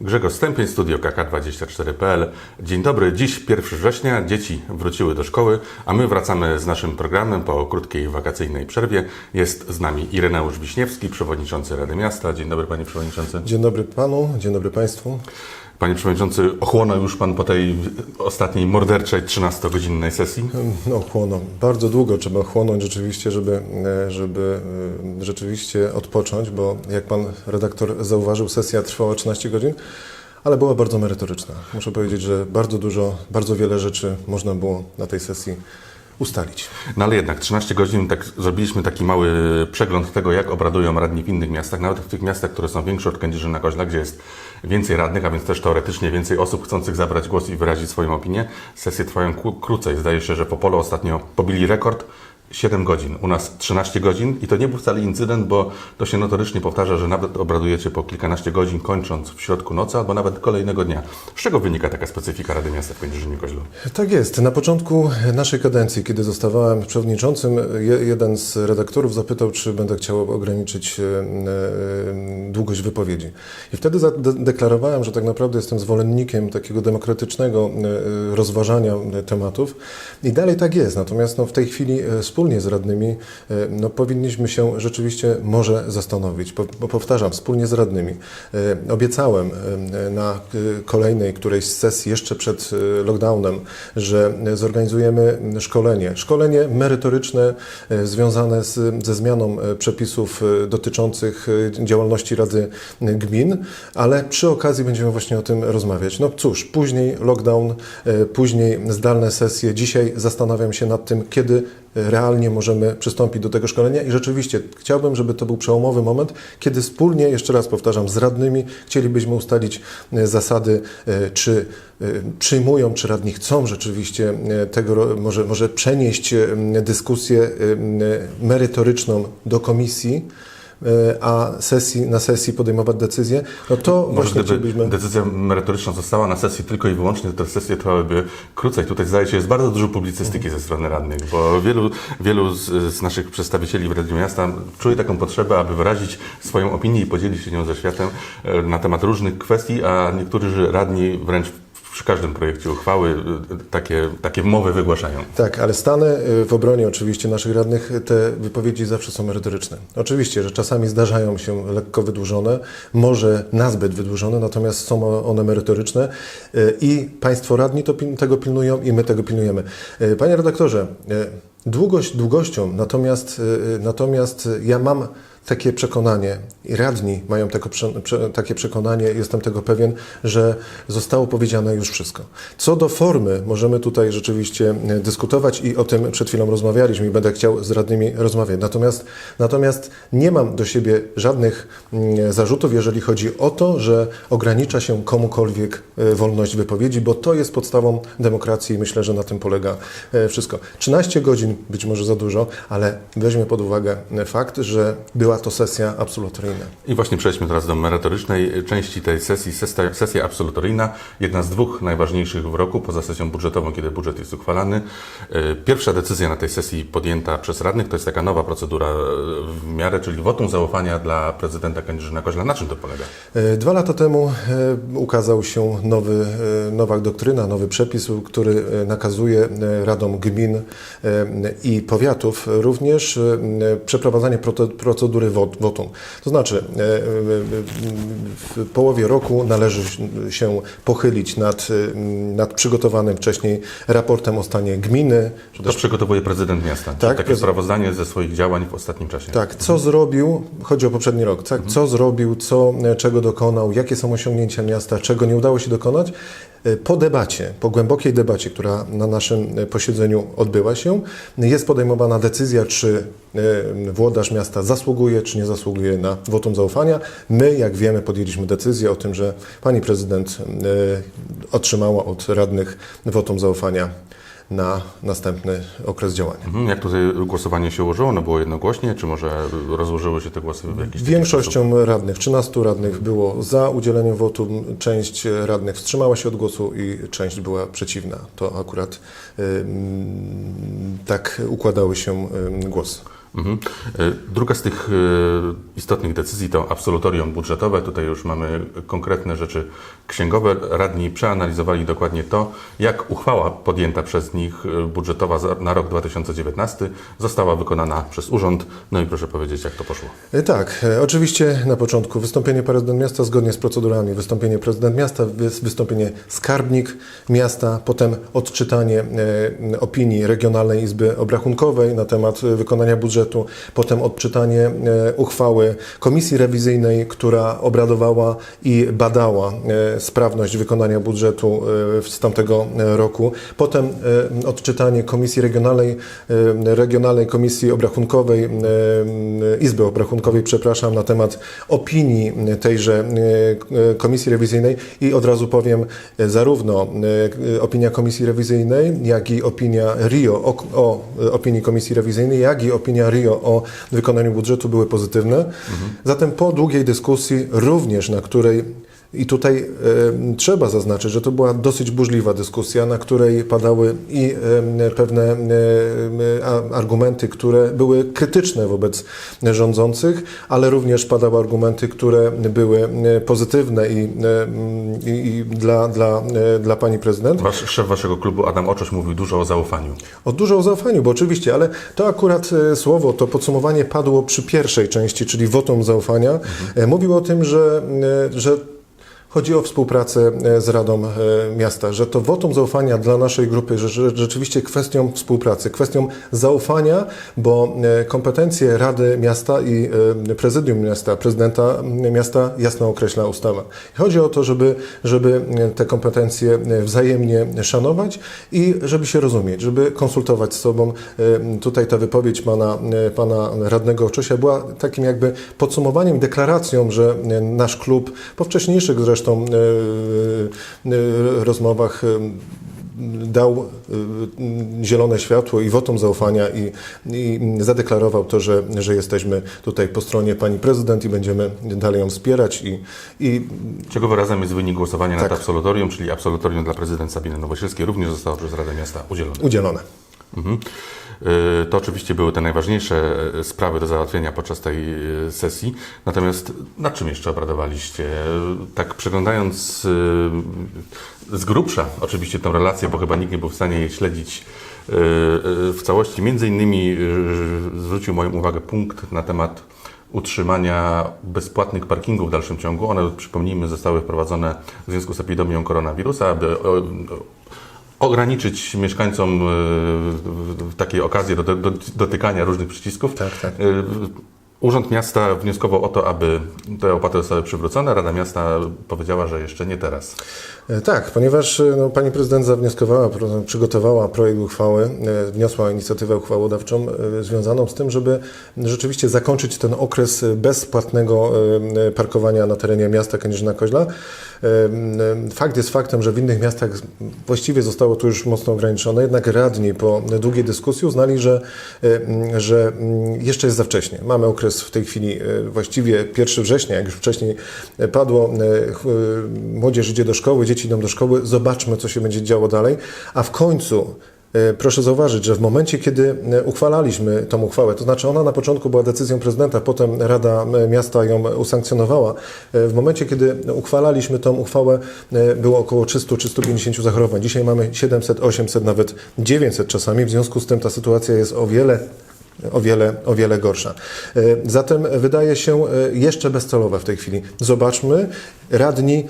Grzegorz Stępień, Studio KK24.pl. Dzień dobry, dziś 1 września, dzieci wróciły do szkoły, a my wracamy z naszym programem po krótkiej wakacyjnej przerwie. Jest z nami Ireneusz Wiśniewski, przewodniczący Rady Miasta. Dzień dobry panie przewodniczący. Dzień dobry panu, dzień dobry państwu. Panie przewodniczący, ochłonął już pan po tej ostatniej morderczej 13-godzinnej sesji? No, chłoną. Bardzo długo trzeba chłonąć rzeczywiście, żeby, e, żeby e, rzeczywiście odpocząć, bo jak pan redaktor zauważył, sesja trwała 13 godzin, ale była bardzo merytoryczna. Muszę powiedzieć, że bardzo dużo, bardzo wiele rzeczy można było na tej sesji ustalić. No ale jednak 13 godzin, tak zrobiliśmy taki mały przegląd tego, jak obradują radni w innych miastach, nawet w tych miastach, które są większe od Kędzierzyna Koźla, gdzie jest więcej radnych, a więc też teoretycznie więcej osób chcących zabrać głos i wyrazić swoją opinię. Sesje trwają krócej. Zdaje się, że w Opolu ostatnio pobili rekord 7 godzin, u nas 13 godzin i to nie był wcale incydent, bo to się notorycznie powtarza, że nawet obradujecie po kilkanaście godzin, kończąc w środku nocy albo nawet kolejnego dnia. Z czego wynika taka specyfika Rady Miasta w Kędzierzynie Koźlu? Tak jest. Na początku naszej kadencji, kiedy zostawałem przewodniczącym, je, jeden z redaktorów zapytał, czy będę chciał ograniczyć e, e, długość wypowiedzi. I wtedy zadeklarowałem, że tak naprawdę jestem zwolennikiem takiego demokratycznego e, rozważania tematów. I dalej tak jest. Natomiast no, w tej chwili wspólnie z radnymi e, no, powinniśmy się rzeczywiście może zastanowić. Bo powtarzam, wspólnie z radnymi. E, Obiecałem e, na kolejnej którejś z sesji jeszcze przed lockdownem, że zorganizujemy szkolenie. Szkolenie merytoryczne związane z, ze zmianą przepisów dotyczących działalności Rady Gmin, ale przy okazji będziemy właśnie o tym rozmawiać. No cóż, później lockdown, później zdalne sesje. Dzisiaj zastanawiam się nad tym, kiedy realnie możemy przystąpić do tego szkolenia. I rzeczywiście chciałbym, żeby to był przełomowy moment, kiedy wspólnie, jeszcze raz powtarzam, z radnymi chcielibyśmy ustalić e, zasady, e, czy e, przyjmują, czy radni chcą rzeczywiście tego, może, może przenieść dyskusję merytoryczną do komisji, a sesji, na sesji podejmować decyzje, no to Może właśnie chcielibyśmy... decyzja merytoryczna została na sesji tylko i wyłącznie, to te sesje trwałyby krócej. Tutaj zdaje się, jest bardzo dużo publicystyki ze strony radnych, bo wielu, wielu z, z naszych przedstawicieli w Radiu Miasta czuje taką potrzebę, aby wyrazić swoją opinię i podzielić się nią ze światem e, na temat różnych kwestii, a niektórzy radni wręcz przy każdym projekcie uchwały e, takie, takie mowy wygłaszają. Tak, ale stanę y, w obronie oczywiście naszych radnych. Te wypowiedzi zawsze są merytoryczne. Oczywiście, że czasami zdarzają się lekko wydłużone, może nazbyt wydłużone, natomiast są one merytoryczne y, i Państwo radni to, tego pilnują i my tego pilnujemy. Y, Panie redaktorze, y, długość długością, natomiast, y, natomiast ja mam takie przekonanie i radni mają tego, takie przekonanie, jestem tego pewien, że zostało powiedziane już wszystko. Co do formy, możemy tutaj rzeczywiście e, dyskutować i o tym przed chwilą rozmawialiśmy i będę chciał z radnymi rozmawiać. Natomiast, natomiast nie mam do siebie żadnych mm, zarzutów, jeżeli chodzi o to, że ogranicza się komukolwiek e, wolność wypowiedzi, bo to jest podstawą demokracji i myślę, że na tym polega e, wszystko. 13 godzin być może za dużo, ale weźmy pod uwagę fakt, że była to sesja absolutoryjna. I właśnie przejdźmy teraz do merytorycznej części tej sesji. Sesja, sesja absolutoryjna, jedna z dwóch najważniejszych w roku, poza sesją budżetową, kiedy budżet jest uchwalany. E, Pierwsza decyzja na tej sesji podjęta przez radnych to jest taka nowa procedura e, w miarę, czyli wotum zaufania dla prezydenta Kędzierzyna Koźla. Na czym to polega? E, Dwa lata temu ukazał się nowy, nowa doktryna, nowy przepis, który nakazuje radom gmin i powiatów również przeprowadzanie procedury wot- wotum. To znaczy e, e, w połowie roku należy się pochylić nad, e, nad przygotowanym wcześniej raportem o stanie gminy, czy To przygotowuje prezydent miasta. Tak, takie prezydent- sprawozdanie ze swoich działań w ostatnim czasie. Tak, co zrobił, chodzi o poprzedni rok, tak, co zrobił, co, czego dokonał, jakie są osiągnięcia miasta, czego nie udało się dokonać. E, Po debacie, po głębokiej debacie, która na naszym e, posiedzeniu odbyła się, jest podejmowana decyzja, czy e, włodarz miasta zasługuje, czy nie zasługuje na wotum zaufania. My, jak wiemy, podjęliśmy decyzję o tym, że pani prezydent otrzymała od radnych wotum zaufania na następny okres działania. Mhm. Jak tutaj głosowanie się ułożyło? Ono było jednogłośnie, czy może rozłożyły się te głosy w jakiś? Większością radnych, 13 radnych było za udzieleniem wotum, część radnych wstrzymała się od głosu i część była przeciwna. To akurat ym, tak układały się głosy. Mhm. E, Druga z tych e, istotnych decyzji to absolutorium budżetowe. Tutaj już mamy konkretne rzeczy księgowe. Radni przeanalizowali dokładnie to, jak uchwała podjęta przez nich e, budżetowa na rok 2019 została wykonana przez urząd. No i proszę powiedzieć, jak to poszło. Tak, oczywiście na początku wystąpienie prezydent miasta zgodnie z procedurami, wystąpienie prezydent miasta, wys- wystąpienie skarbnik miasta, potem odczytanie opinii Regionalnej Izby Obrachunkowej na temat wykonania budżetu, potem odczytanie e, uchwały Komisji Rewizyjnej, która obradowała i badała e, sprawność wykonania budżetu e, z tamtego roku, potem odczytanie Komisji Regionalnej, Regionalnej Komisji Obrachunkowej, Izby Obrachunkowej, przepraszam, na temat opinii tejże Komisji Rewizyjnej. I od razu powiem, zarówno opinia Komisji Rewizyjnej, jak i opinia RIO o, o opinii Komisji Rewizyjnej, jak i opinia RIO o wykonaniu budżetu były pozytywne. Zatem po długiej dyskusji, również na której i tutaj e, trzeba zaznaczyć, że to była dosyć burzliwa dyskusja, na której padały i e, pewne e, a, argumenty, które były krytyczne wobec rządzących, ale również padały argumenty, które były pozytywne i, i, dla, dla, dla pani prezydent. Wasz szef waszego klubu, Adam Oczoś, mówił dużo o zaufaniu. O dużo o zaufaniu, bo oczywiście, ale to akurat słowo, to podsumowanie padło przy pierwszej części, czyli wotum zaufania. E, Mówił o tym, że, że chodzi o współpracę e, z Radą e, Miasta, że to wotum zaufania dla naszej grupy, że, rzeczywiście kwestią współpracy, kwestią zaufania, bo e, kompetencje Rady Miasta i Prezydium Miasta, prezydenta miasta jasno określa ustawa. Chodzi o to, żeby, żeby te kompetencje wzajemnie szanować i żeby się rozumieć, żeby konsultować z sobą. Tutaj ta wypowiedź pana, pana radnego Oczosia była takim jakby podsumowaniem, deklaracją, że nasz klub po wcześniejszych zresztą e, e, rozmowach e, dał zielone światło i wotum zaufania i, i zadeklarował to, że, że jesteśmy tutaj po stronie pani prezydent i będziemy dalej ją wspierać i, i Czego wyrazem jest wynik głosowania Tak. nad absolutorium, czyli absolutorium dla prezydent Sabiny Nowosielskiej również zostało przez Radę Miasta udzielone. udzielone. Mhm. Y, To oczywiście były te najważniejsze y, sprawy do załatwienia podczas tej y, sesji. Natomiast nad czym jeszcze obradowaliście? Tak przeglądając z grubsza oczywiście tę relację, bo chyba nikt nie był w stanie jej śledzić w całości. Między innymi zwrócił moją uwagę punkt na temat utrzymania bezpłatnych parkingów w dalszym ciągu. One, przypomnijmy, zostały wprowadzone w związku z epidemią koronawirusa, aby ograniczyć mieszkańcom e, takiej okazji do, do, dotykania różnych przycisków. Tak, tak. Urząd Miasta wnioskował o to, aby te opłaty zostały przywrócone. Rada Miasta powiedziała, że jeszcze nie teraz. E, Tak, ponieważ e, no, pani prezydent zawnioskowała, przygotowała projekt uchwały, e, wniosła inicjatywę uchwałodawczą związaną z tym, żeby rzeczywiście zakończyć ten okres bezpłatnego parkowania na terenie miasta Kędzierzyna-Koźla. E, m, Fakt jest faktem, że w innych miastach właściwie zostało to już mocno ograniczone, jednak radni po długiej dyskusji uznali, że, że jeszcze jest za wcześnie. Mamy okres w tej chwili e, właściwie 1 września, jak już wcześniej padło, e, e, młodzież idzie do szkoły, dzieci idą do szkoły, zobaczmy, co się będzie działo dalej, a w końcu Proszę zauważyć, że w momencie, kiedy uchwalaliśmy tą uchwałę, to znaczy ona na początku była decyzją prezydenta, potem Rada Miasta ją usankcjonowała. W momencie, kiedy uchwalaliśmy tą uchwałę, było około 300-350 zachorowań. Dzisiaj mamy 700, 800, nawet 900 czasami. W związku z tym ta sytuacja jest o wiele o wiele, o wiele gorsza. E, Zatem wydaje się e, jeszcze bezcelowe w tej chwili. Zobaczmy, radni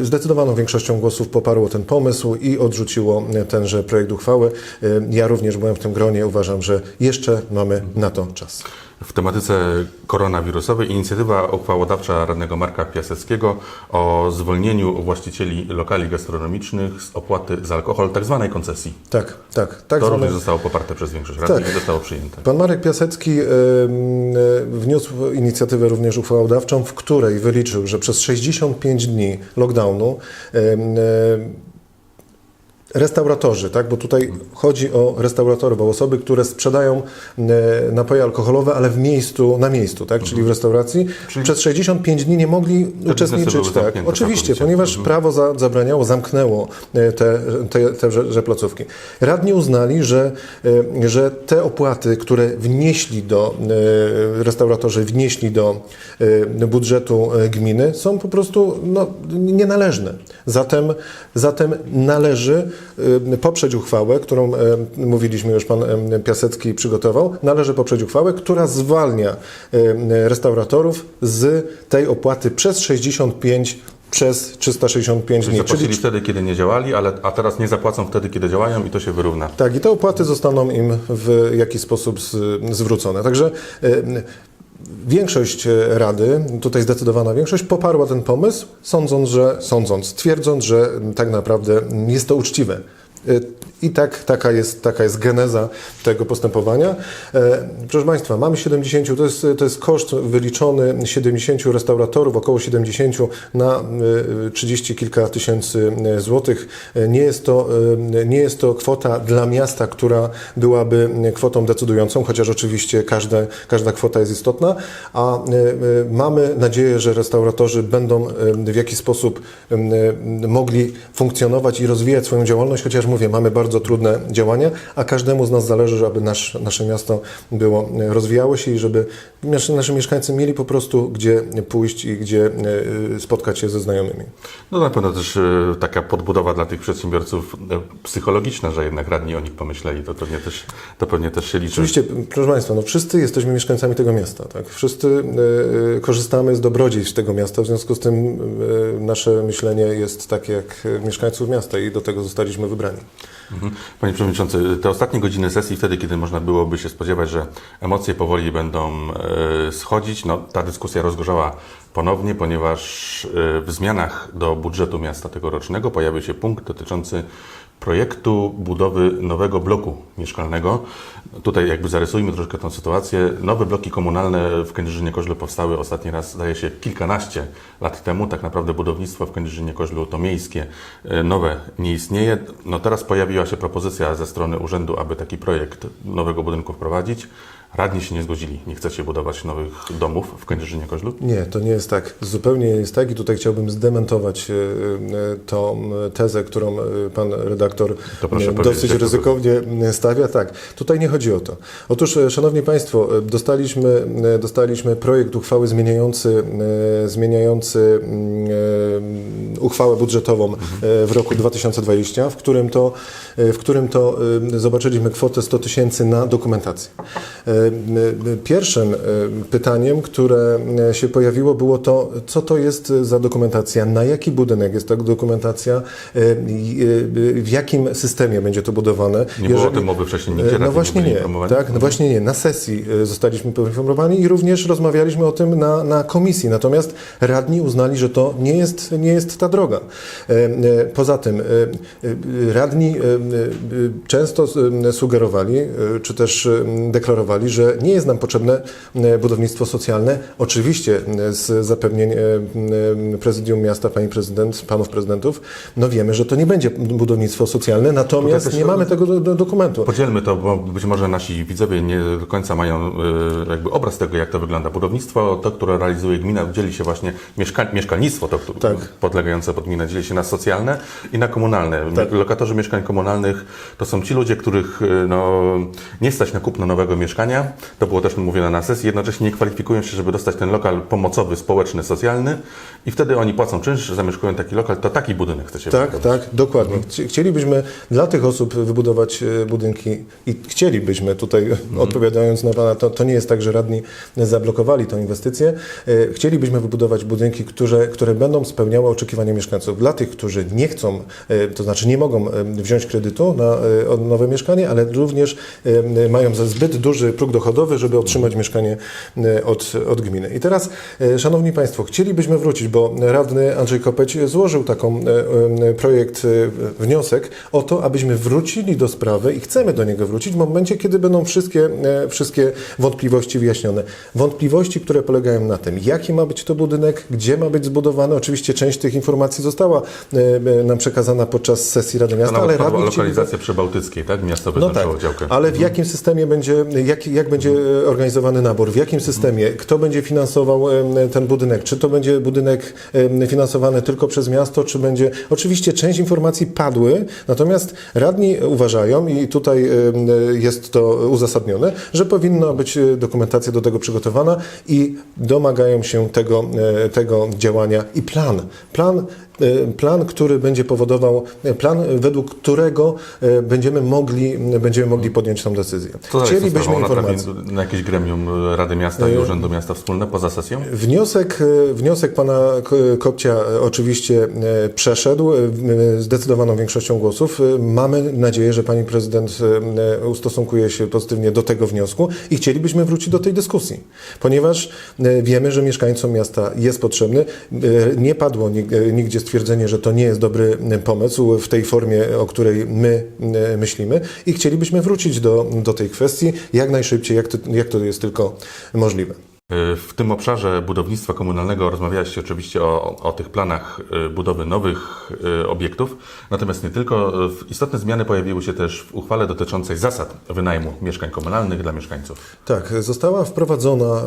e, zdecydowaną większością głosów poparło ten pomysł i odrzuciło tenże projekt uchwały. Ja również byłem w tym gronie. Uważam, że jeszcze mamy na to czas. W tematyce koronawirusowej inicjatywa uchwałodawcza radnego Marka Piaseckiego o zwolnieniu właścicieli lokali gastronomicznych z opłaty za alkohol, tak zwanej koncesji. Tak, tak. tak To zwane- również zostało poparte przez większość radnych Tak. i zostało przyjęte. Pan Marek Piasecki e, wniósł inicjatywę również uchwałodawczą, w której wyliczył, że przez 65 dni lockdownu e, restauratorzy, tak? bo tutaj chodzi o restauratorów, o osoby, które sprzedają e, napoje alkoholowe, ale w miejscu, na miejscu, tak? czyli w restauracji, przez 65 dni nie mogli uczestniczyć. Tak, oczywiście, ponieważ prawo za, zabraniało, zamknęło e, te, te, te placówki. Radni uznali, że, e, że te opłaty, które wnieśli do, restauratorzy wnieśli do budżetu gminy, są po prostu no, nienależne. Zatem, zatem należy poprzeć uchwałę, którą e, mówiliśmy już pan e, Piasecki przygotował, należy poprzeć uchwałę, która zwalnia e, restauratorów z tej opłaty przez 65 przez 365 Czyli dni. zapłacili wtedy, kiedy nie działali, ale, a teraz nie zapłacą wtedy, kiedy działają i to się wyrówna. Tak, i te opłaty zostaną im w jakiś sposób z, zwrócone. Także e, większość e, Rady, tutaj zdecydowana większość, poparła ten pomysł, sądząc, że, sądząc, twierdząc, że tak naprawdę jest to uczciwe. E, I tak, taka jest, taka jest geneza tego postępowania. E, Proszę Państwa, mamy 70, to jest, to jest koszt wyliczony 70 restauratorów, około 70 na e, 30 kilka tysięcy e, złotych. E, Nie jest, to, e, nie jest to kwota dla miasta, która byłaby kwotą decydującą, chociaż oczywiście każda, każda kwota jest istotna, a e, e, mamy nadzieję, że restauratorzy będą e, w jakiś sposób e, mogli funkcjonować i rozwijać swoją działalność, chociaż mówię, mamy bardzo trudne działania, a każdemu z nas zależy, żeby nasz, nasze miasto było, e, rozwijało się i żeby nasz- nasi mieszkańcy mieli po prostu gdzie pójść i gdzie e, spotkać się ze znajomymi. No na pewno też e, taka podbudowa dla tych przedsiębiorców psychologiczna, że jednak radni o nich pomyśleli, to pewnie też, to pewnie też się liczy. Oczywiście, proszę Państwa, no wszyscy jesteśmy mieszkańcami tego miasta, tak? Wszyscy korzystamy z dobrodziejstw tego miasta, w związku z tym nasze myślenie jest takie jak mieszkańców miasta i do tego zostaliśmy wybrani. Mhm. Panie Przewodniczący, te ostatnie godziny sesji, wtedy, kiedy można byłoby się spodziewać, że emocje powoli będą e, schodzić, no, ta dyskusja rozgorzała ponownie, ponieważ e, w zmianach do budżetu miasta tegorocznego pojawił się punkt dotyczący projektu budowy nowego bloku mieszkalnego. Tutaj jakby zarysujmy troszkę tę sytuację. Nowe bloki komunalne w Kędzierzynie-Koźlu powstały ostatni raz, zdaje się, kilkanaście lat temu. Tak naprawdę budownictwo w Kędzierzynie-Koźlu to miejskie, e, nowe nie istnieje. No teraz pojawiła się propozycja ze strony urzędu, aby taki projekt nowego budynku wprowadzić. Radni się nie zgodzili, nie chcecie budować nowych domów w Kędzierzynie-Koźlu? Nie, to nie jest tak. Zupełnie nie jest tak i tutaj chciałbym zdementować e, e, tą e, tezę, którą pan redaktor dosyć ryzykownie stawia. Tak, tutaj nie chodzi o to. Otóż, Szanowni Państwo, dostaliśmy, dostaliśmy projekt uchwały zmieniający, zmieniający mm, uchwałę budżetową w roku 2020, w którym to, w którym to zobaczyliśmy kwotę 100 tysięcy na dokumentację. E, Pierwszym e, pytaniem, które e, się pojawiło, było to, co to jest za dokumentacja, na jaki budynek jest ta dokumentacja, w jakim systemie będzie to budowane. Nie było o tym mowy wcześniej, nigdzie No nie właśnie nie, tak, no właśnie nie. Na sesji zostaliśmy poinformowani i również rozmawialiśmy o tym na, na komisji. Natomiast radni uznali, że to nie jest, nie jest ta droga. Poza tym radni często sugerowali, czy też deklarowali, że nie jest nam potrzebne e, budownictwo socjalne. Oczywiście e, z zapewnień e, prezydium miasta, pani prezydent, panów prezydentów, no wiemy, że to nie będzie budownictwo socjalne, natomiast też- nie mamy tego do, do dokumentu. Podzielmy to, bo być może nasi widzowie nie do końca mają jakby obraz tego, jak to wygląda. Budownictwo, to, które realizuje gmina, dzieli się właśnie, mieszka mieszkalnictwo, to Tak. podlegające pod gminę, dzieli się na socjalne i na komunalne. Tak. Lokatorzy mieszkań komunalnych to są ci ludzie, których no, nie stać na kupno nowego mieszkania. To było też mówione na sesji. Jednocześnie nie kwalifikują się, żeby dostać ten lokal pomocowy, społeczny, socjalny i wtedy oni płacą czynsz, zamieszkują taki lokal. To taki budynek chcecie Tak, wybudować. tak, dokładnie. Chci- Chcielibyśmy dla tych osób wybudować e, budynki i chcielibyśmy tutaj, odpowiadając na Pana, to, to nie jest tak, że radni zablokowali tę inwestycję. E, Chcielibyśmy wybudować budynki, które, które będą spełniały oczekiwania mieszkańców. Dla tych, którzy nie chcą, e, to znaczy nie mogą e, wziąć kredytu na e, nowe mieszkanie, ale również e, mają za zbyt duży próg dochodowy, żeby otrzymać mieszkanie e, od, od gminy. I teraz, e, Szanowni Państwo, chcielibyśmy wrócić, bo radny Andrzej Kopeć złożył taką e, projekt, wniosek o to, abyśmy wrócili do sprawy i chcemy do niego wrócić w momencie, kiedy będą wszystkie, wszystkie wątpliwości wyjaśnione. Wątpliwości, które polegają na tym, jaki ma być to budynek, gdzie ma być zbudowany. Oczywiście część tych informacji została nam przekazana podczas sesji Rady Miasta, ale radni chcieli... lokalizacja przybałtyckiej, tak? Miasto No tak, działkę. ale w jakim systemie będzie, jak, jak będzie e, organizowany nabór, w jakim systemie, kto będzie finansował ten budynek, czy to będzie budynek finansowany tylko przez miasto, czy będzie... Oczywiście część informacji padły, natomiast radni uważają i tutaj jest to uzasadnione, że powinna być e, dokumentacja do tego przygotowana i domagają się tego, e, tego działania i plan. Plan plan, który będzie powodował, e, plan, według którego będziemy mogli, będziemy mogli podjąć tą decyzję. Tą Chcielibyśmy informacji. na jakieś gremium Rady Miasta i Urzędu Miasta Wspólne poza sesją? Wniosek, wniosek pana Kopcia oczywiście przeszedł zdecydowaną większością głosów. Mamy nadzieję, że pani prezydent ustosunkuje się pozytywnie do tego wniosku i chcielibyśmy wrócić do tej dyskusji, ponieważ wiemy, że mieszkańcom miasta jest potrzebny. Nie padło nig- nigdzie stwierdzenie, że to nie jest dobry e, pomysł w tej formie, o której my e, myślimy i chcielibyśmy wrócić do, do tej kwestii jak najszybciej, jak to, jak to jest tylko możliwe. W tym obszarze budownictwa komunalnego rozmawialiście oczywiście o, o tych planach y, budowy nowych y, obiektów, natomiast nie tylko. Y, Istotne zmiany pojawiły się też w uchwale dotyczącej zasad wynajmu mieszkań komunalnych dla mieszkańców. Tak, została wprowadzona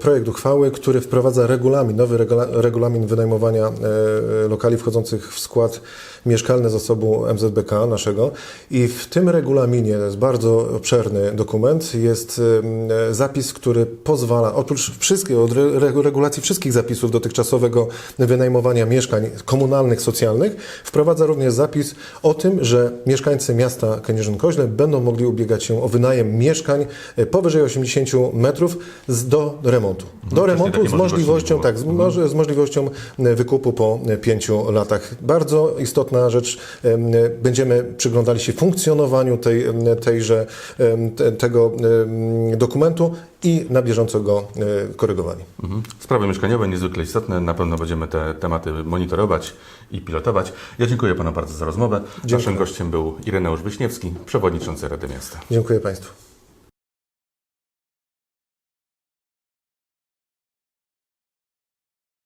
projekt uchwały, który wprowadza regulamin, nowy regula, regulamin wynajmowania lokali wchodzących w skład mieszkalny zasobu MZBK naszego i w tym regulaminie, to jest bardzo obszerny dokument, jest zapis, który pozwala, oprócz wszystkiego, od re, re- regulacji wszystkich zapisów dotychczasowego wynajmowania mieszkań komunalnych, socjalnych, wprowadza również zapis o tym, że mieszkańcy miasta Kędzierzyn-Koźle będą mogli ubiegać się o wynajem mieszkań e, powyżej 80 metrów z, do remontu. Do wcześniej remontu takiej z możliwości możliwością, tak, z, z możliwością e, wykupu po e, pięciu latach. Bardzo istotna rzecz. e, Będziemy przyglądali się funkcjonowaniu tej, tejże, tego dokumentu i na bieżąco go e, korygowali. Mhm. Sprawy mieszkaniowe niezwykle istotne. Na pewno będziemy te tematy monitorować i pilotować. Ja dziękuję Panu bardzo za rozmowę. Naszym gościem był Ireneusz Wyśniewski, przewodniczący Rady Miasta. Dziękuję Państwu.